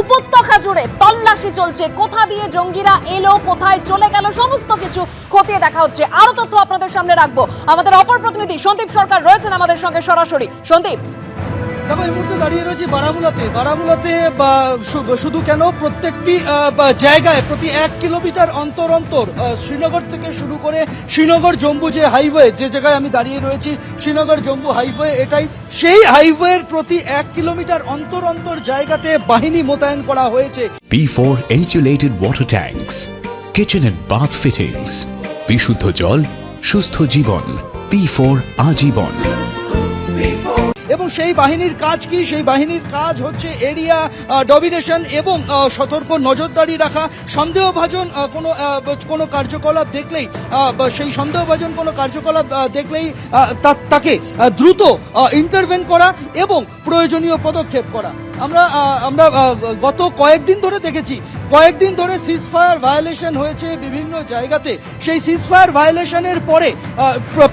উপত্যকা জুড়ে তল্লাশি চলছে। কোথা দিয়ে জঙ্গিরা এলো, কোথায় চলে গেল, সমস্ত কিছু খতিয়ে দেখা হচ্ছে। আরও তথ্য আপনাদের সামনে রাখব। আমাদের অপর প্রতিনিধি সন্দীপ সরকার রয়েছেন আমাদের সঙ্গে সরাসরি। সন্দীপ? দেখো এই মুহূর্তে দাঁড়িয়ে রয়েছি বারামুলাতে। বারামুলাতে শুধু কেন প্রত্যেকটি জায়গায় প্রতি এক কিলোমিটার অন্তর অন্তর শ্রীনগর থেকে শুরু করে শ্রীনগর জম্বু যে হাইওয়ে যে জায়গায় আমি দাঁড়িয়ে রয়েছি শ্রীনগর জম্বু হাইওয়ে এটাই। সেই হাইওয়ের প্রতি এক কিলোমিটার অন্তর অন্তর জায়গাতে বাহিনী মোতায়েন করা হয়েছে। P4 insulated water tanks, kitchen and bath fittings, বিশুদ্ধ জল সুস্থ জীবন P4 আজীবন। এবং সেই বাহিনীর কাজ কি? সেই বাহিনীর কাজ হচ্ছে এরিয়া ডমিনেশন এবং সতর্ক নজরদারি রাখা। সন্দেহভাজন কোনো কোনো কার্যকলাপ দেখলেই সেই সন্দেহভাজন কোনো কার্যকলাপ দেখলেই তাকে দ্রুত ইন্টারভেন করা এবং প্রয়োজনীয় পদক্ষেপ করা। আমরা আমরা গত কয়েকদিন ধরে দেখেছি কয়েকদিন ধরে সিজফায়ার ভায়োলেশন হয়েছে বিভিন্ন জায়গাতে। সেই সিজফায়ার ভায়োলেশনের পরে,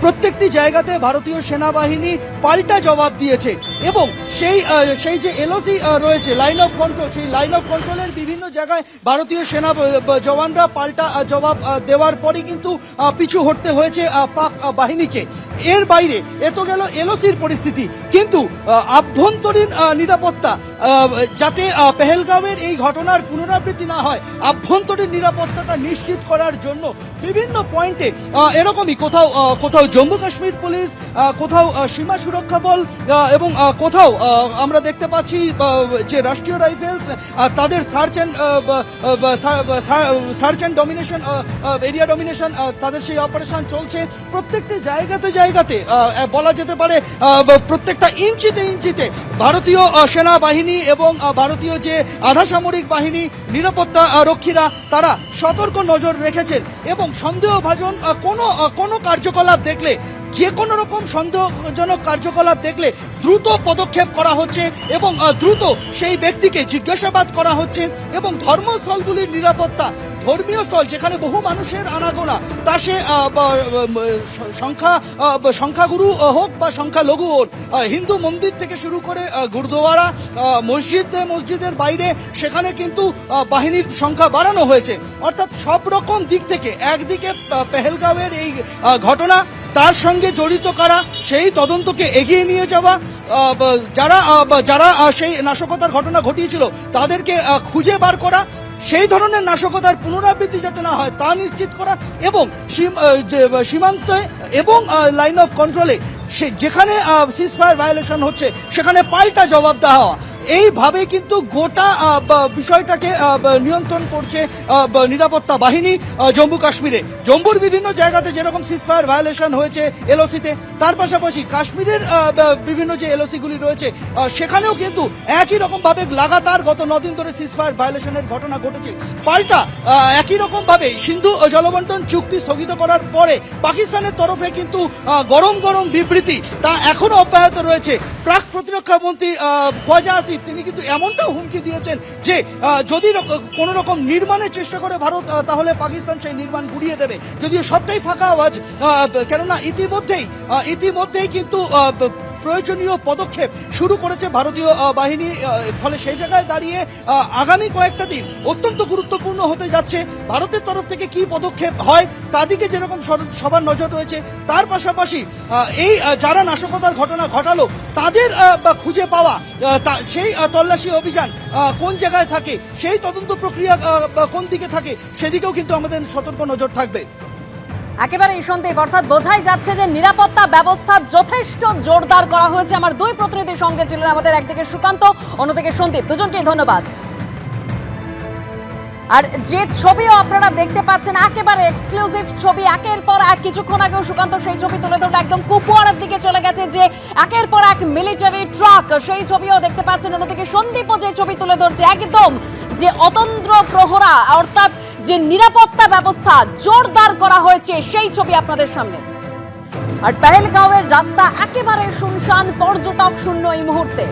প্রত্যেকটি জায়গাতে ভারতীয় সেনাবাহিনী পাল্টা জবাব দিয়েছে। এবং সেই সেই যে এলওসি রয়েছে লাইন অফ কন্ট্রোল সেই লাইন অফ কন্ট্রোলের বিভিন্ন জায়গায় ভারতীয় সেনা জওয়ানরা পাল্টা জবাব দেওয়ার পরই কিন্তু পিছু হটতে হয়েছে পাক বাহিনীকে। এর বাইরে এ তো গেল এলওসির পরিস্থিতি। কিন্তু আভ্যন্তরীণ নিরাপত্তা যাতে পেহেলগাঁওয়ের এই ঘটনার পুনরাবৃত্তি না হয়, আভ্যন্তরীণ নিরাপত্তাটা নিশ্চিত করার জন্য বিভিন্ন পয়েন্টে এরকমই কোথাও কোথাও জম্মু কাশ্মীর পুলিশ কোথাও সীমা সুরক্ষা বল এবং কোথাও আমরা দেখতে পাচ্ছি যে রাষ্ট্রীয় রাইফেলস তাদের search and search and domination area domination তাদের সেই অপারেশন চলছে। প্রত্যেকটি জায়গাতে জায়গাতে বলা যেতে পারে প্রত্যেকটা ইঞ্চিতে ইঞ্চিতে ভারতীয় সেনাবাহিনী এবং ভারতীয় যে আধা সামরিক বাহিনী, নিরাপত্তা রক্ষীরা, তারা সতর্ক নজর রেখেছেন এবং সন্দেহভাজন কোনো কোনো কার্যকলাপ দেখলে যে কোনো রকম সন্দেহজনক কার্যকলাপ দেখলে দ্রুত পদক্ষেপ করা হচ্ছে এবং দ্রুত সেই ব্যক্তিকে জিজ্ঞাসাবাদ করা হচ্ছে এবং ধর্মস্থলগুলির নিরাপত্তা ধর্মীয় স্থল যেখানে বহু মানুষের আনাগোনা, তা সে সংখ্যা সংখ্যাগুরু হোক বা সংখ্যালঘু হোক হিন্দু মন্দির থেকে শুরু করে গুরুদুয়ারা মসজিদ, মসজিদের বাইরে সেখানে কিন্তু বাহিনীর সংখ্যা বাড়ানো হয়েছে। অর্থাৎ সব রকম দিক থেকে একদিকে পেহেলগাঁওয়ের এই ঘটনা, তার সঙ্গে জড়িত কারা, সেই তদন্তকে এগিয়ে নিয়ে যাওয়া যারা যারা সেই নাশকতার ঘটনা ঘটিয়েছিল, তাদেরকে খুঁজে বার করা সেই ধরনের নাশকতার পুনরাবৃত্তি যাতে না হয়, তা নিশ্চিত করা এবং সীমান্তে এবং লাইন অফ কন্ট্রোলে সে যেখানে সিজ ফায়ার ভায়োলেশন হচ্ছে, সেখানে পাল্টা জবাব দেওয়া এইভাবে কিন্তু গোটা বিষয়টাকে নিয়ন্ত্রণ করছে নিরাপত্তা বাহিনী জম্মু কাশ্মীরে। জম্মুর বিভিন্ন জায়গাতে যেরকম সিজফায়ার ভায়োলেশন হয়েছে এলওসিতে তার পাশাপাশি কাশ্মীরের বিভিন্ন যে এলওসি গুলি রয়েছে সেখানেও কিন্তু একই রকম ভাবে লাগাতার গত নদিন ধরে সিজফায়ার ভায়োলেশনের ঘটনা ঘটেছে। পাল্টা একই রকম ভাবে সিন্ধু জলবন্টন চুক্তি স্থগিত করার পরে পাকিস্তানের তরফে কিন্তু গরম গরম বিবৃতি তা এখনও অব্যাহত রয়েছে। প্রাক প্রতিরক্ষা মন্ত্রী খোয়াজা আসিফ তিনি কিন্তু এমনটাও হুমকি দিয়েছেন যে যদি কোন রকম নির্মাণের চেষ্টা করে ভারত তাহলে পাকিস্তান সেই নির্মাণ গুড়িয়ে দেবে। যদিও সবটাই ফাঁকা আওয়াজ কেননা ইতিমধ্যেই ইতিমধ্যেই কিন্তু প্রয়োজনীয় পদক্ষেপ শুরু করেছে ভারতীয় বাহিনী ফলে সেই জায়গায় দাঁড়িয়ে আগামী কয়েকটা দিন অত্যন্ত গুরুত্বপূর্ণ হতে যাচ্ছে। ভারতের তরফ থেকে কি পদক্ষেপ হয় তাদিকে যেরকম সবার নজর রয়েছে, তার পাশাপাশি এই যারা নাশকতার ঘটনা ঘটালো, তাদের বা খুঁজে পাওয়া তা- সেই তল্লাশি অভিযান কোন জায়গায় থাকে, সেই তদন্ত প্রক্রিয়া কোন দিকে থাকে, সেদিকেও কিন্তু আমাদের সতর্ক নজর থাকবে। একেবারে সন্দীপ অর্থাৎ বোঝাই যাচ্ছে যে নিরাপত্তা ব্যবস্থা যথেষ্ট জোরদার করা হয়েছে। আমার দুই প্রতিনিধির সঙ্গে ছিলেন আমাদের একদিকে সুকান্ত, অন্যদিকে সন্দীপ। দুজনকেই ধন্যবাদ। আর যে ছবিও আপনারা দেখতে পাচ্ছেন, একেবারে এক্সক্লুসিভ ছবি, একের পর এক, কিছুক্ষণ আগেও সুকান্ত সেই ছবি তুলে ধরলো। একদম কুপুয়ারের দিকে চলে গেছে যে একের পর এক মিলিটারি ট্রাক সেই ছবিও দেখতে পাচ্ছেন। অন্যদিকে সন্দীপও যে ছবি তুলে ধরছে, একদম যে অতন্ত্র প্রহরা, অর্থাৎ যে নিরাপত্তা ব্যবস্থা জোরদার করা হয়েছে, সেই ছবি আপনাদের সামনে। আর পেহেলগাঁওয়ের রাস্তা একেবারে শুনশান, পর্যটক শূন্য এই মুহূর্তে।